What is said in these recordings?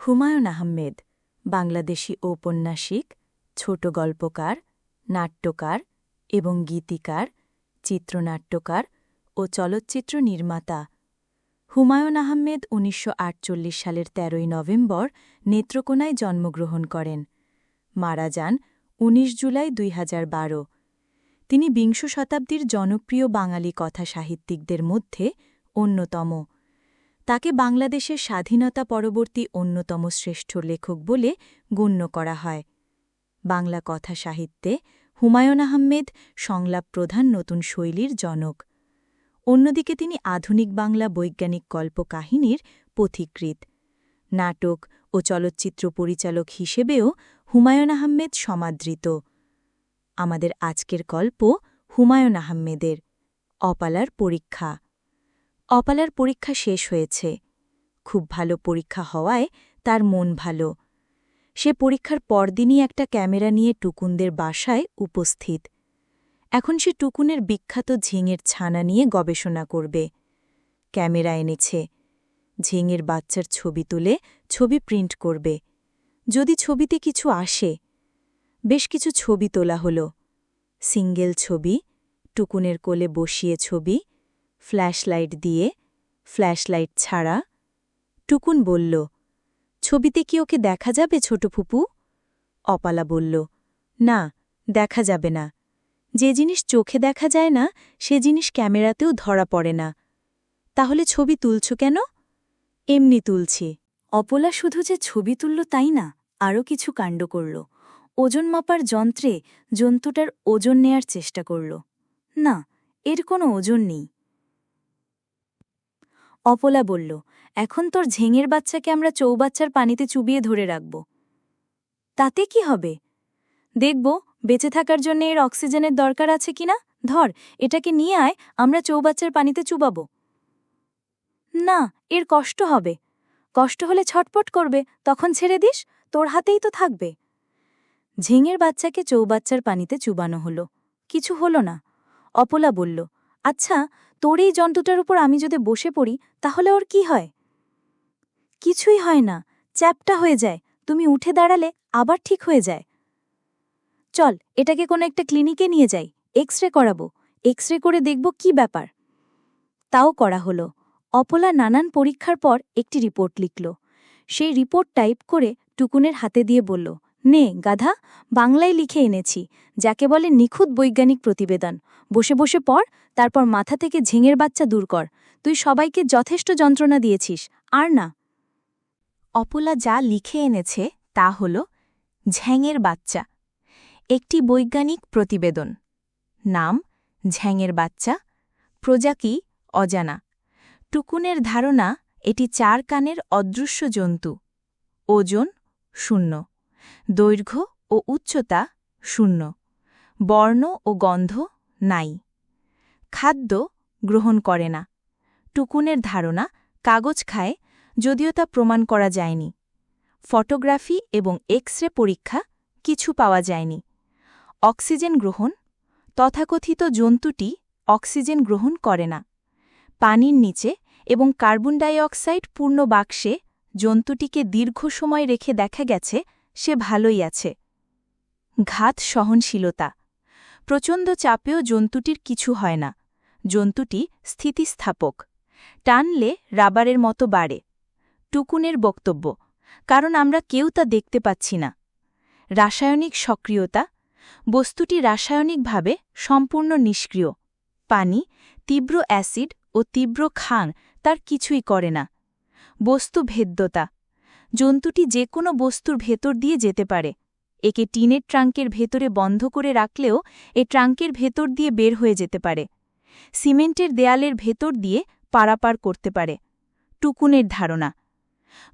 হুমায়ুন আহমেদ, বাংলাদেশি ঔপন্যাসিক, ছোট গল্পকার, নাট্যকার এবং গীতিকার, চিত্রনাট্যকার ও চলচ্চিত্র নির্মাতা। হুমায়ুন আহমেদ ১৯৪৮ সালের ১৩ই নভেম্বর নেত্রকোনায় জন্মগ্রহণ করেন। মারা যান ১৯ জুলাই দুই তিনি বিংশ শতাব্দীর জনপ্রিয় বাঙালি কথা সাহিত্যিকদের মধ্যে অন্যতম। তাকে বাংলাদেশের স্বাধীনতা পরবর্তী অন্যতম শ্রেষ্ঠ লেখক বলে গণ্য করা হয়। বাংলা কথা সাহিত্যে হুমায়ুন আহমেদ সংলাপ প্রধান নতুন শৈলীর জনক। অন্যদিকে তিনি আধুনিক বাংলা বৈজ্ঞানিক কল্পকাহিনীর পথিকৃত নাটক ও চলচ্চিত্র পরিচালক হিসেবেও হুমায়ুন আহমেদ সমাদৃত। আমাদের আজকের গল্প হুমায়ুন আহমেদের, অপালার পরীক্ষা। অপালার পরীক্ষা শেষ হয়েছে। খুব ভালো পরীক্ষা হওয়ায় তার মন ভালো। সে পরীক্ষার পরদিনই একটা ক্যামেরা নিয়ে টুকুনদের বাসায় উপস্থিত। এখন সে টুকুনের বিখ্যাত ঝিঙের ছানা নিয়ে গবেষণা করবে। ক্যামেরা এনেছে। ঝিঙের বাচ্চার ছবি তুলে ছবি প্রিন্ট করবে। যদি ছবিতে কিছু আসে, বেশ কিছু ছবি তোলা হল। সিঙ্গেল ছবি, টুকুনের কোলে বসিয়ে ছবি ফ্ল্যাশলাইট দিয়ে, ফ্ল্যাশলাইট ছাড়া, টুকুন বলল, ছবিতে কি ওকে দেখা যাবে ছোট ফুপু? অপালা বলল, না, দেখা যাবে না। যে জিনিস চোখে দেখা যায় না, সে জিনিস ক্যামেরাতেও ধরা পড়ে না। তাহলে ছবি তুলছ কেন? এমনি তুলছি। অপলা শুধু যে ছবি তুলল তাই না, আরও কিছু কাণ্ড করল। ওজন মাপার যন্ত্রে জন্তুটার ওজন নেয়ার চেষ্টা করল। না, এর কোনো ওজন নেই। অপলা বলল, এখন তোর ঝেঙের বাচ্চাকে আমরা চৌবাচ্চার পানিতে চুবিয়ে ধরে রাখব। তাতে কি হবে? দেখব, বেঁচে থাকার জন্য এর অক্সিজেনের দরকার আছে কিনা? ধর, এটাকে নিয়ে আয়, আমরা চৌবাচ্চার পানিতে চুবাব। না, এর কষ্ট হবে। কষ্ট হলে ছটপট করবে, তখন ছেড়ে দিস, তোর হাতেই তো থাকবে। ঝিঙের বাচ্চাকে চৌবাচ্চার পানিতে চুবানো হলো। কিছু হলো না। অপলা বলল আচ্ছা তোর এই জন্তুটার উপর আমি যদি বসে পড়ি, তাহলে ওর কি হয়? কিছুই হয় না, চ্যাপটা হয়ে যায়, তুমি উঠে দাঁড়ালে আবার ঠিক হয়ে যায়। চল, এটাকে কোনো একটা ক্লিনিকে নিয়ে যাই এক্স রে করাবো এক্স রে করে দেখব কি ব্যাপার। তাও করা হলো, অপলা নানান পরীক্ষার পর একটি রিপোর্ট লিখল। সেই রিপোর্ট টাইপ করে টুকুনের হাতে দিয়ে বলল নে, গাধা, বাংলায় লিখে এনেছি, যাকে বলে নিখুঁত বৈজ্ঞানিক প্রতিবেদন। বসে বসে পড়, তারপর মাথা থেকে ঝিঙের বাচ্চা দূর কর। তুই সবাইকে যথেষ্ট যন্ত্রণা দিয়েছিস, আর না। অপলা যা লিখে এনেছে, তা হল, ঝ্যাঙের বাচ্চা। একটি বৈজ্ঞানিক প্রতিবেদন। নাম, ঝ্যাঙের বাচ্চা। প্রজাকি, অজানা। টুকুনের ধারণা, এটি চার কানের অদৃশ্য জন্তু। ওজন, শূন্য। দৈর্ঘ্য ও উচ্চতা শূন্য। বর্ণ ও গন্ধ নাই। খাদ্য গ্রহণ করে না। টুকুনের ধারণা কাগজ খায়, যদিও তা প্রমাণ করা যায়নি। ফটোগ্রাফি এবং এক্স রে পরীক্ষা কিছু পাওয়া যায়নি। অক্সিজেন গ্রহণ, তথাকথিত জন্তুটি অক্সিজেন গ্রহণ করে না। পানির নিচে এবং কার্বন ডাইঅক্সাইড পূর্ণ বাক্সে জন্তুটিকে দীর্ঘ সময় রেখে দেখা গেছে সে ভালোই আছে। ঘাত সহনশীলতা। প্রচণ্ড চাপেও জন্তুটির কিছু হয় না। জন্তুটি স্থিতিস্থাপক। টানলে রাবারের মতো বাড়ে। টুকুনের বক্তব্য। কারণ আমরা কেউ তা দেখতে পাচ্ছি না। রাসায়নিক সক্রিয়তা। বস্তুটি রাসায়নিকভাবে সম্পূর্ণ নিষ্ক্রিয়। পানি, তীব্র অ্যাসিড ও তীব্র খাং তার কিছুই করে না। বস্তু ভেদ্যতা। জন্তুটি যে কোনো বস্তুর ভেতর দিয়ে যেতে পারে। একে টিনের ট্রাঙ্কের ভেতরে বন্ধ করে রাখলেও এ ট্রাঙ্কের ভেতর দিয়ে বের হয়ে যেতে পারে। সিমেন্টের দেয়ালের ভেতর দিয়ে পারাপার করতে পারে। টুকুনের ধারণা।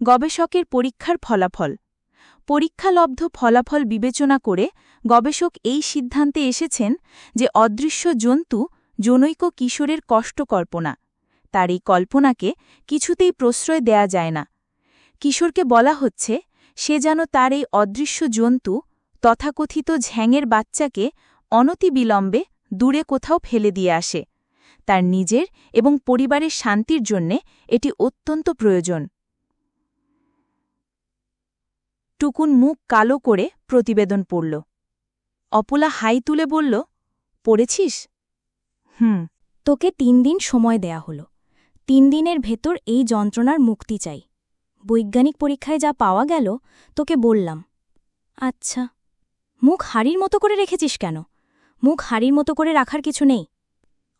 গবেষকের পরীক্ষার ফলাফল। পরীক্ষালব্ধ ফলাফল বিবেচনা করে গবেষক এই সিদ্ধান্তে এসেছেন যে অদৃশ্য জন্তু জনৈক কিশোরের কষ্ট কল্পনা তার এই কল্পনাকে কিছুতেই প্রশ্রয় দেয়া যায় না। কিশোরকে বলা হচ্ছে, সে যেন তার এই অদৃশ্য জন্তু, তথাকথিত ঝ্যাঙের বাচ্চাকে অনতিবিলম্বে দূরে কোথাও ফেলে দিয়ে আসে। তার নিজের এবং পরিবারের শান্তির জন্যে এটি অত্যন্ত প্রয়োজন। টুকুন মুখ কালো করে প্রতিবেদন পড়ল। অপলা হাই তুলে বলল, পড়েছিস? হুম। তোকে তিন দিন সময় দেয়া হলো। তিন দিনের ভেতর এই যন্ত্রণার মুক্তি চাই। বৈজ্ঞানিক পরীক্ষায় যা পাওয়া গেল, তোকে বললাম। আচ্ছা। মুখ হাড়ির মতো করে রেখেছিস কেন? মুখ হাড়ির মতো করে রাখার কিছু নেই।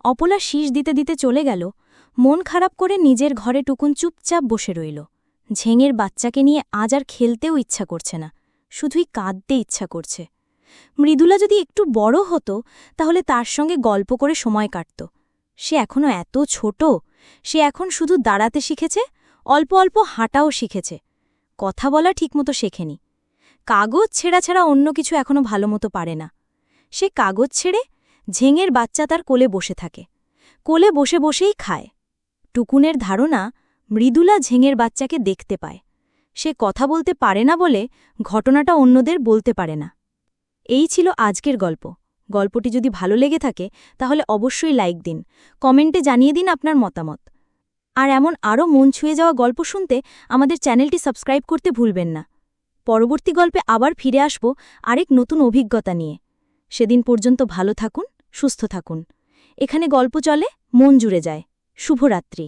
অপলা শীষ দিতে দিতে চলে গেল, মন খারাপ করে নিজের ঘরে টুকুন চুপচাপ বসে রইল। ঝেঙের বাচ্চাকে নিয়ে আজ আর খেলতেও ইচ্ছা করছে না, শুধুই কাঁদতে ইচ্ছা করছে। মৃদুলা যদি একটু বড় হতো, তাহলে তার সঙ্গে গল্প করে সময় কাটত। সে এখনও এত ছোট, সে এখন শুধু দাঁড়াতে শিখেছে অল্প অল্প হাঁটাও শিখেছে। কথা বলা ঠিকমতো শেখেনি। কাগজ ছেঁড়া ছাড়া অন্য কিছু এখনও ভালোমতো পারে না। সে কাগজ ছেড়ে ঝেঙের বাচ্চা তার কোলে বসে থাকে। কোলে বসে বসেই খায়। টুকুনের ধারণা মৃদুলা ঝেঙের বাচ্চাকে দেখতে পায়। সে কথা বলতে পারে না বলে ঘটনাটা অন্যদের বলতে পারে না। এই ছিল আজকের গল্প। গল্পটি যদি ভালো লেগে থাকে, তাহলে অবশ্যই লাইক দিন। কমেন্টে জানিয়ে দিন আপনার মতামত। আর এমন আরও মন ছুঁয়ে যাওয়া গল্প শুনতে আমাদের চ্যানেলটি সাবস্ক্রাইব করতে ভুলবেন না। পরবর্তী গল্পে আবার ফিরে আসব আরেক নতুন অভিজ্ঞতা নিয়ে। সেদিন পর্যন্ত ভালো থাকুন, সুস্থ থাকুন। এখানে গল্প চলে, মন জুড়ে যায়। শুভরাত্রি।